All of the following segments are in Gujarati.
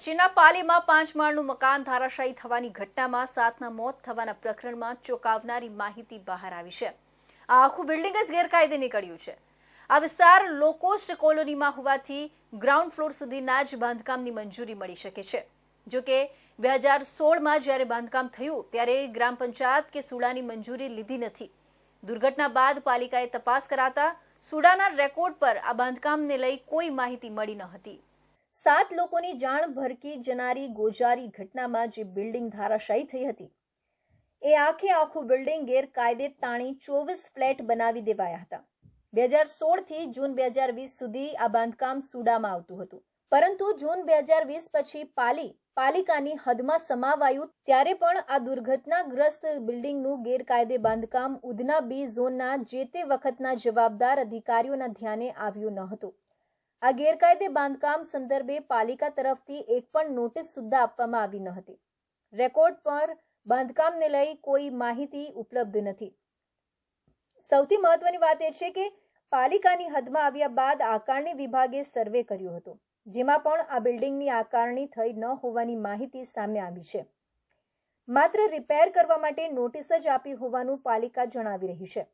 સચિનના પાલીમાં પાંચ માળનું મકાન ધારાશાયી થવાની ઘટનામાં સાતના મોત થવાના પ્રકરણમાં ચોંકાવનારી માહિતી બહાર આવી છે. આ આખું બિલ્ડિંગ જ ગેરકાયદે નીકળ્યું છે. આ વિસ્તાર લોકોસ્ટ કોલોનીમાં હોવાથી ગ્રાઉન્ડ ફ્લોર સુધીના જ બાંધકામની મંજૂરી મળી શકે છે. જો કે બે હજાર સોળમાં જ્યારે બાંધકામ થયું ત્યારે ગ્રામ પંચાયત કે સુડાની મંજૂરી લીધી નથી. દુર્ઘટના બાદ પાલિકાએ તપાસ કરાતા સુડાના રેકોર્ડ પર આ બાંધકામને લઈ કોઈ માહિતી મળી ન હતી. સાત લોકોની જાણ ભરકી જનારી ગોજારી ઘટનામાં જે બિલ્ડિંગ ધારાશાયી થઈ હતી, એ આખે આખું બિલ્ડિંગ ગેરકાયદે તાણી ચોવીસ ફ્લેટ બનાવી દેવાયા હતા. બે હજાર સોળથી જૂન બે હજાર વીસ સુધી આ બાંધકામ સુડામાં આવતું હતું. પરંતુ જૂન બે હજાર વીસ પછી પાલી, પાલિકાની હદમાં સમાવાયું ત્યારે પણ આ દુર્ઘટનાગ્રસ્ત બિલ્ડિંગનું ગેરકાયદે બાંધકામ ઉધના બી ઝોનના જે તે વખતના જવાબદાર અધિકારીઓના ધ્યાને આવ્યું ન હતું. આ ગેરકાયદે બાંધકામ સંદર્ભે પાલિકા તરફથી એક પણ નોટિસ સુદ્ધા આપવામાં આવી ન હતી. રેકોર્ડ પર બાંધકામને લઈ કોઈ માહિતી ઉપલબ્ધ નથી. સૌથી મહત્વની વાત એ છે કે પાલિકાની હદમાં આવ્યા બાદ આકારણી વિભાગે સર્વે કર્યો હતો, જેમાં પણ આ બિલ્ડિંગની આકારણી થઈ ન હોવાની માહિતી સામે આવી છે. માત્ર રિપેર કરવા માટે નોટિસ જ આપી હોવાનું પાલિકા જણાવી રહી છે.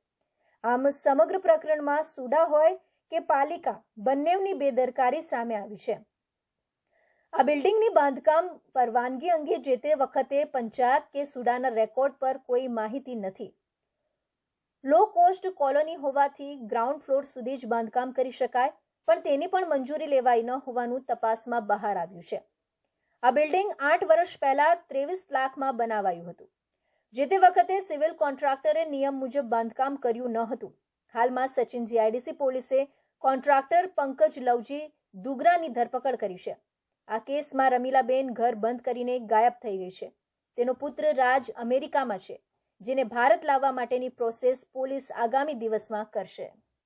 આમ સમગ્ર પ્રકરણમાં સુડા હોય કે પાલિકા બંનેની બેદરકારી સામે આવી છે. આ બિલ્ડિંગની બાંધકામ પરવાનગી અંગે જે તે વખતે પંચાયત કે સુડાના રેકોર્ડ પર કોઈ માહિતી નથી. લો કોસ્ટ કોલોની હોવાથી ગ્રાઉન્ડ ફ્લોર સુધી જ બાંધકામ કરી શકાય, પણ તેની પણ મંજૂરી લેવાઈ ન હોવાનું તપાસમાં બહાર આવ્યું છે. આ બિલ્ડિંગ આઠ વર્ષ પહેલા ત્રેવીસ લાખમાં બનાવાયું હતું, જે તે વખતે સિવિલ કોન્ટ્રાક્ટરે નિયમ મુજબ બાંધકામ કર્યું ન હતું. હાલમાં સચિન જીઆઈડીસી પોલીસે કોન્ટ્રાક્ટર પંકજ લવજી દુગરાની ધરપકડ કરી છે. આ કેસમાં રમીલાબેન ઘર બંધ કરીને ગાયબ થઈ ગઈ છે. તેનો પુત્ર રાજ અમેરિકામાં છે, જેને ભારત લાવવા માટેની પ્રોસેસ પોલીસ આગામી દિવસમાં કરશે.